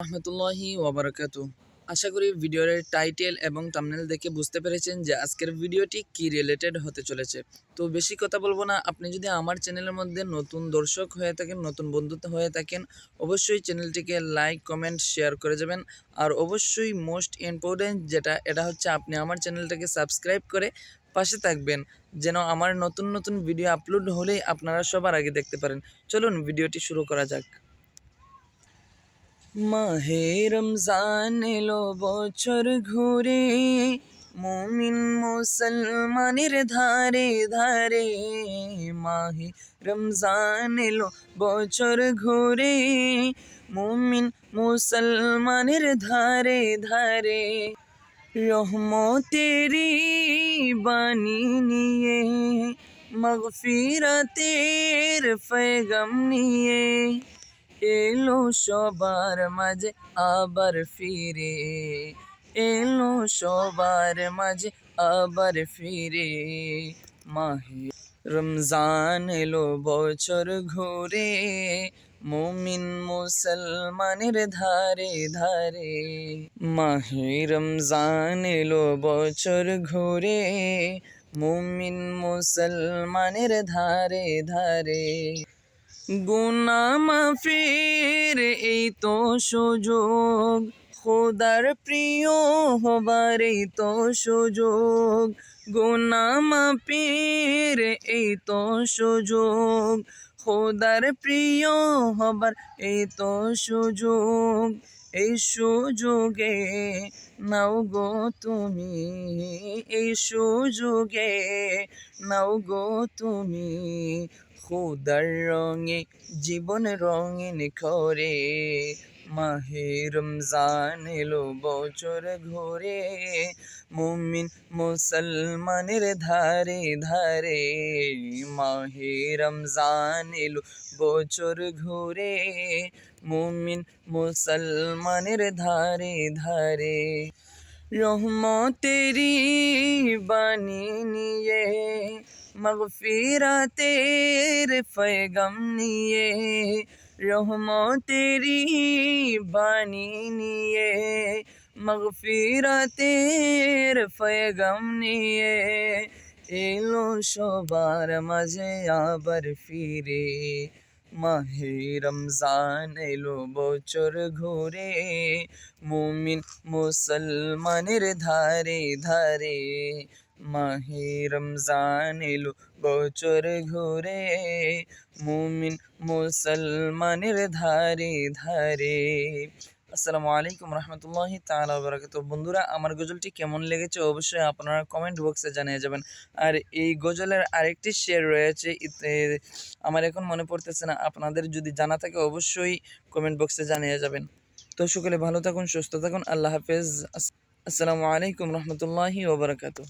রহমতুল্লাহি ওবরাকাত আশা করি ভিডিওর টাইটেল এবং থাম্বনেল দেখে বুঝতে পেরেছেন যে আজকের ভিডিওটি কি রিলেটেড হতে চলেছে। তো বেশি কথা বলব না, আপনি যদি আমার চ্যানেলের মধ্যে নতুন দর্শক হয়ে থাকেন, নতুন বন্ধুত্ব হয়ে থাকেন, অবশ্যই চ্যানেলটিকে লাইক কমেন্ট শেয়ার করে যাবেন। আর অবশ্যই মোস্ট ইম্পর্টেন্ট যেটা, এটা হচ্ছে আপনি আমার চ্যানেলটাকে সাবস্ক্রাইব করে পাশে থাকবেন, যেন আমার নতুন নতুন ভিডিও আপলোড হলেই আপনারা সবার আগে দেখতে পারেন। চলুন ভিডিওটি শুরু করা যাক। মাহে রমজান এলো বছর ঘুরে, মুমিন মুসলমানের ধারে ধারে। মাহে রমজান এলো বছর ঘুরে, মুমিন মুসলমানের ধারে ধারে। রহমতেরি বাণী নিয়ে, মগফিরাতের ফেগম নিয়ে। এলো সবার মাঝে আবার ফিরে, এলো সবার মাঝে আবার ফিরে। মাহে রমজান এলো বছর ঘুরে, মুমিন মুসলমানের ধারে ধারে। মাহে রমজান এলো বছর ঘুরে, মুমিন মুসলমানের ধারে ধারে। গুনা মাফির, এই তো সুযোগ। খোদার প্রিয় হবার এই তো সুযোগ। গুনা মাফির, এই তো সুযোগ। খোদার প্রিয় হবার এই তো সুযোগ। এই সুযোগে নাও গো তুমি, এই সুযোগে নাও গো তুমি। খুদার রঙে, জীবন রঙিন করে। মাহে রমজান এলো বছর ঘুরে, মুমিন মুসলমানের ধারে ধারে। মাহে রমজান এলো বছর ঘুরে, মুমিন মুসলমানের ধারে ধারে। রহমতেরি বাণী নিয়ে মগফিরাতের ফয়গম নিয়ে রহমতেরি বাণী নিয়ে মগফিরাতের ফয়গম নিয়ে এলো সবার মাঝে আবার ফিরে মাহে রমজান এলো বছর ঘুরে মুমিন মুসলমানের ধারে ধারে মাহে রমজান বছর ঘুরে, মুমিন মুসলমানের ধারে ধারে। আসসালামু আলাইকুম রহমতুল্লাহি তাআলা বারাকাত বন্ধুরা, আমার গজলটি কেমন লেগেছে অবশ্যই আপনারা কমেন্ট বক্সে জানিয়ে যাবেন। আর এই গজলের আরেকটি শেয়ার রয়েছে আমার এখন মনে পড়তেছে না, আপনাদের যদি জানা থাকে অবশ্যই কমেন্ট বক্সে জানিয়ে যাবেন। তো সকলে ভালো থাকুন, সুস্থ থাকুন, আল্লাহ হাফেজ। আসসালামু আলাইকুম রহমতুল্লাহি ওবরাকাতু